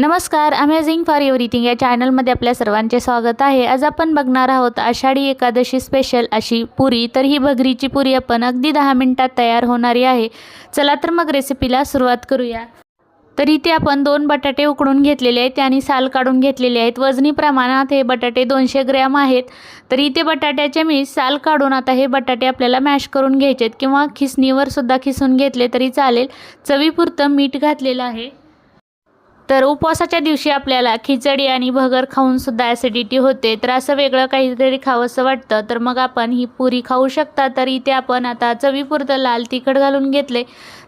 नमस्कार amazing for everything या चॅनलमध्ये आपल्या सर्वांचे स्वागत आहे. आज आपण बघणार आहोत आषाढी एकादशी स्पेशल अशी पुरी. तर ही भगरीची पुरी आपण अगदी दहा मिनिटात तयार होणारी आहे. चला तर मग रेसिपीला सुरुवात करूया. तर इथे आपण दोन बटाटे उकडून घेतलेले आहेत. आणि साल काढून घेतलेले आहेत. वजनी प्रमाणात हे बटाटे दोनशे ग्रॅम आहेत. तर इथे बटाट्याचे मी साल काढून आता हे बटाटे आपल्याला मॅश करून घ्यायचे आहेत. किंवा खिसणीवर सुद्धा खिसून घेतले तरी चालेल. चवीपुरतं मीठ घातलेलं आहे. तर उपवासाच्या दिवशी आपल्याला खिचडी आणि भगर खाऊन सुद्धा ॲसिडिटी होते. तर असं वेगळं काहीतरी खावंसं वाटतं. तर मग आपण ही पुरी खाऊ शकता. तर इथे आपण आता चवीपुरतं लाल तिखट घालून घेतले.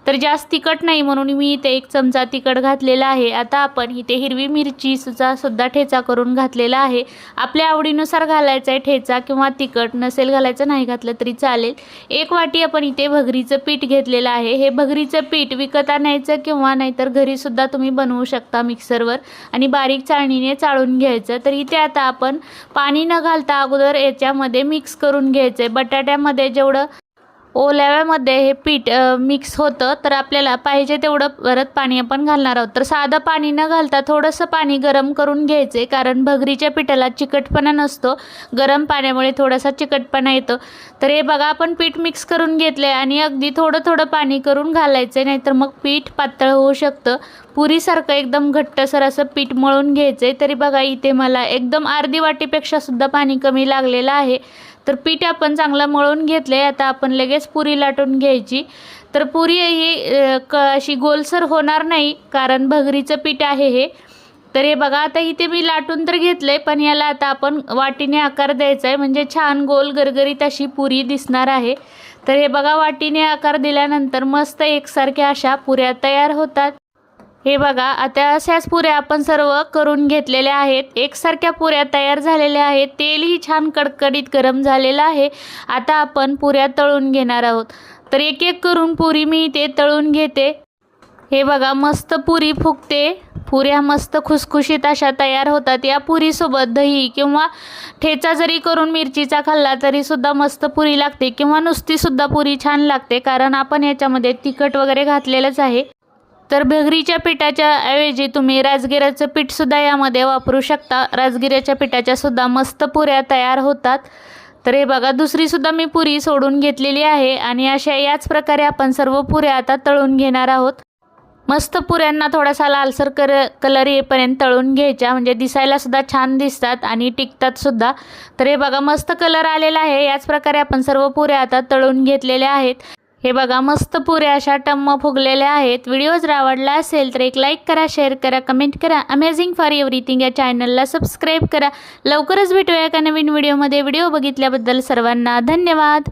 तर जास्त तिखट नाही म्हणून मी इथे एक चमचा तिखट घातलेला आहे. आता आपण इथे हिरवी मिरचीचा सुद्धा ठेचा करून घातलेला आहे. आपल्या आवडीनुसार घालायचा आहे ठेचा किंवा तिखट. नसेल घालायचं नाही घातलं तरी चालेल. एक वाटी आपण इथे भगरीचं पीठ घेतलेलं आहे. हे भगरीचं पीठ विकत आणायचं किंवा नाहीतर घरीसुद्धा तुम्ही बनवू शकता. मिक्सरवर. आणि बारीक चाळणीने चाळून घ्यायचं. तर इथे आता आपण पाणी न घालता अगोदर याच्यामध्ये मिक्स करून घ्यायचं. आहे बटाट्यामध्ये जेवढं ओल्याव्यामध्ये हे पीठ मिक्स होतं तर आपल्याला पाहिजे तेवढं परत पाणी आपण घालणार आहोत. तर साधं पाणी न घालता थोडंसं पाणी गरम करून घ्यायचे कारण भगरीच्या पिठाला चिकटपणा नसतो. गरम पाण्यामुळे थोडासा चिकटपणा येतो. तर हे बघा आपण पीठ मिक्स करून घेतलं आहे आणि अगदी थोडं थोडं पाणी करून घालायचं नाहीतर मग पीठ पातळ होऊ शकतं. पुरीसारखं एकदम घट्टसर असं पीठ मळून घ्यायचं आहे तरी बघा इथे मला एकदम अर्धी वाटीपेक्षा सुद्धा पाणी कमी लागलेलं आहे. तर पीठ आपण चांगलं मळून घेतलं आहे आता आपण लगेच पुरी लाटून घ्यायची. तर पुरी ही क अशी गोलसर होणार नाही कारण भगरीचं पीठ आहे हे. तर हे बघा आता इथे मी लाटून तर घेतलं आहे पण याला आता आपण वाटीने आकार द्यायचा आहे म्हणजे छान गोल गरगरीत अशी पुरी दिसणार आहे. तर हे बघा वाटीने आकार दिल्यानंतर मस्त एकसारख्या अशा पुऱ्या तयार होतात. हे बघा आता अशाच पुऱ्या आपण सर्व करून घेतलेल्या आहेत. एकसारख्या पुऱ्या तयार झालेल्या आहेत. तेलही छान कडकडीत गरम झालेलं आहे. आता आपण पुऱ्या तळून घेणार आहोत. तर एक एक करून पुरी मी इथे तळून घेते. हे बघा मस्त पुरी फुगते. पुऱ्या मस्त खुसखुशीत अशा तयार होतात. या पुरीसोबत दही किंवा ठेचा जरी करून मिरचीचा खाल्ला तरीसुद्धा मस्त पुरी लागते किंवा नुसतीसुद्धा पुरी छान लागते कारण आपण याच्यामध्ये तिखट वगैरे घातलेलंच आहे. तर भगरीच्या पिठाच्या ऐवजी तुम्ही राजगिऱ्याचं पीठसुद्धा यामध्ये वापरू शकता. राजगिऱ्याच्या पिठाच्या सुद्धा मस्त पुऱ्या तयार होतात. तर हे बघा दुसरीसुद्धा मी पुरी सोडून घेतलेली आहे आणि अशा याच प्रकारे आपण सर्व पुऱ्या आता तळून घेणार आहोत. मस्त पुऱ्यांना थोडासा लालसर कर कलर येईपर्यंत तळून घ्यायच्या. म्हणजे दिसायला सुद्धा छान दिसतात आणि टिकतात सुद्धा. तर हे बघा मस्त कलर आलेला आहे. याच प्रकारे आपण सर्व पुऱ्या आता तळून घेतलेल्या आहेत. हे बघा मस्त पुऱ्या अशा टम्म फुगलेल्या आहेत. व्हिडिओ जर आवडला असेल तर एक लाईक करा शेअर करा कमेंट करा. अमेझिंग फॉर एव्हरीथिंग या चॅनलला सबस्क्राईब करा. लवकरच भेटूया एका नवीन व्हिडिओमध्ये व्हिडिओ बघितल्याबद्दल सर्वांना धन्यवाद.